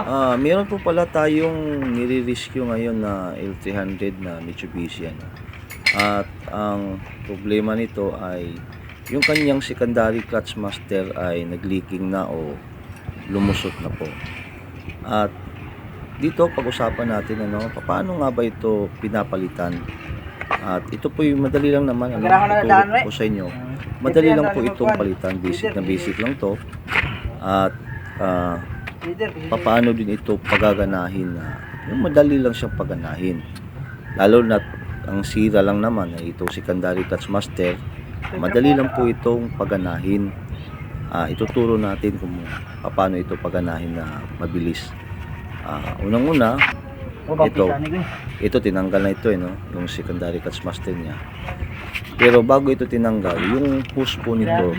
Ah, meron po pala tayong nire-rescue ngayon na L300 na Mitsubishi ano. At ang problema nito ay yung kanyang secondary clutch master ay nagleaking na o lumusot na po. At dito pag-usapan natin ano, paano nga ba ito pinapalitan? At ito po yung madali lang naman ano, tutulog po sa inyo. Madali lang po itong palitan, basic na basic lang to. At ah, paano din ito pagaganahin na yung madali lang siyang paganahin? Lalo na ang sira lang naman ay itong secondary clutch master madali lang po itong paganahin. Ah, ituturo natin kung paano ito paganahin na mabilis. Ah, unang una ito. ito tinanggal na ito eh, no? yung secondary clutch master niya pero bago ito tinanggal yung hose po nito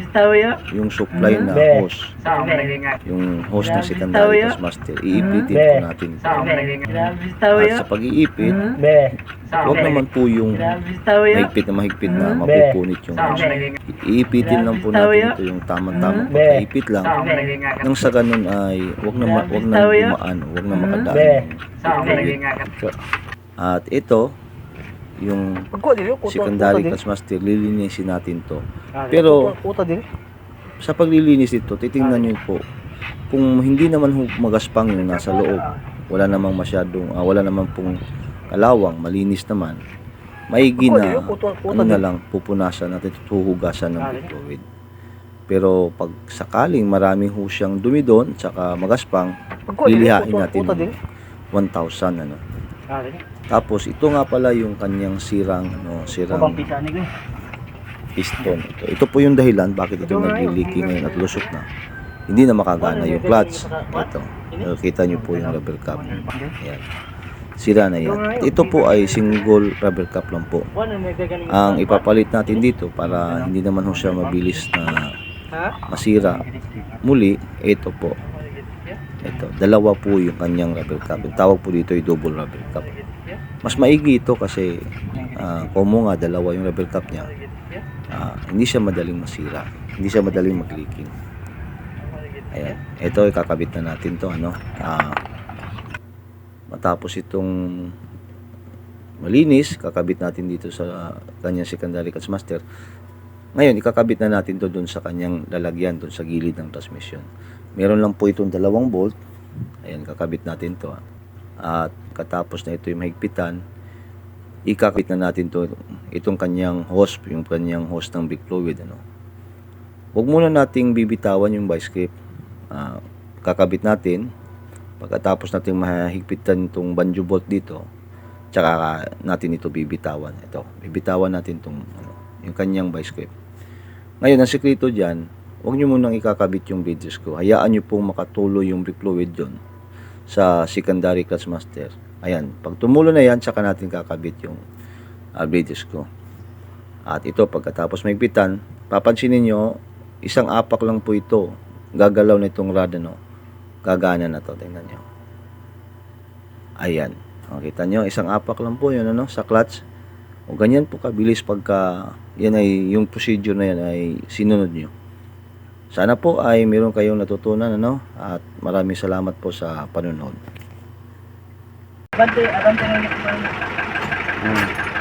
yung supply na hose. Yung hose ng secondary clutch master iipitin po natin. Ito at sa pag-iipit huwag naman po yung mahigpit na mahigpit na mapupunit yung hose. iipitin lang po natin ito yung tamang-tamang pagkaipit lang. Nang sa ganun ay huwag na huwag na dumaan huwag na makadaan at ito yung secondary clutch master lilinisin natin to. Pero- sa paglilinis ito, titingnan nyo po. Kung hindi naman magaspang yung nasa loob, wala namang masyadong, ah, wala namang pong kalawang, malinis naman, maigi na, ano na lang, pupunasan natin, tuhugasan ng fluid. Pero pag sakaling marami ho siyang dumi doon, tsaka magaspang, lilihain natin ng 1,000 ano. Tapos ito nga pala yung kanyang sirang ano, sirang piston. Ito, ito po yung dahilan bakit ito nagli-leaking ngayon at lusot na. Hindi na makagana yung clutch. Ito. Nakikita nyo po yung rubber cap. Ayan. Sira na yan. Ito po ay single rubber cap lang po. Ang ipapalit natin dito para hindi naman ho siya mabilis na masira. Muli, ito po. Ito, dalawa po yung kanyang rubber cap. Yung tawag po dito ay double rubber cap. Mas maigi ito kasi uh, komo nga dalawa yung rubber cap niya. Ah, hindi siya madaling masira. Hindi siya madaling mag-leaking. Ayan. Ito, ikakabit na natin to ano. Ah, matapos itong malinis, kakabit natin dito sa kanyang secondary clutch master. Ngayon, ikakabit na natin to doon sa kanyang lalagyan, doon sa gilid ng transmission. Meron lang po itong dalawang bolt. Ayan, kakabit natin to. ah. At katapos na ito yung mahigpitan, ikakabit na natin to itong kanyang hose, yung kanyang hose ng brake fluid. Ano. Huwag muna nating bibitawan yung vice grip. Ah, kakabit natin. Pagkatapos natin mahigpitan itong banjo bolt dito, tsaka natin ito bibitawan. Ito, bibitawan natin itong ano, yung kanyang vice grip. Ngayon, ang sekreto dyan, huwag nyo munang ikakabit yung blade screw. Hayaan nyo pong makatuloy yung brake fluid dyan sa secondary clutch master. Ayan, pag tumulo na yan, tsaka natin kakabit yung uh, blade screw. At ito, pagkatapos maigpitan, papansinin nyo, isang apak lang po ito. Gagalaw na itong rod, ano. Gagana na to, tingnan nyo. Ayan. O, kita nyo, isang apak lang po yun, ano, sa clutch. O ganyan po kabilis pagka yan ay yung procedure na yan ay sinunod nyo. Sana po ay meron kayong natutunan ano at maraming salamat po sa panonood. Abante, abante na Hmm.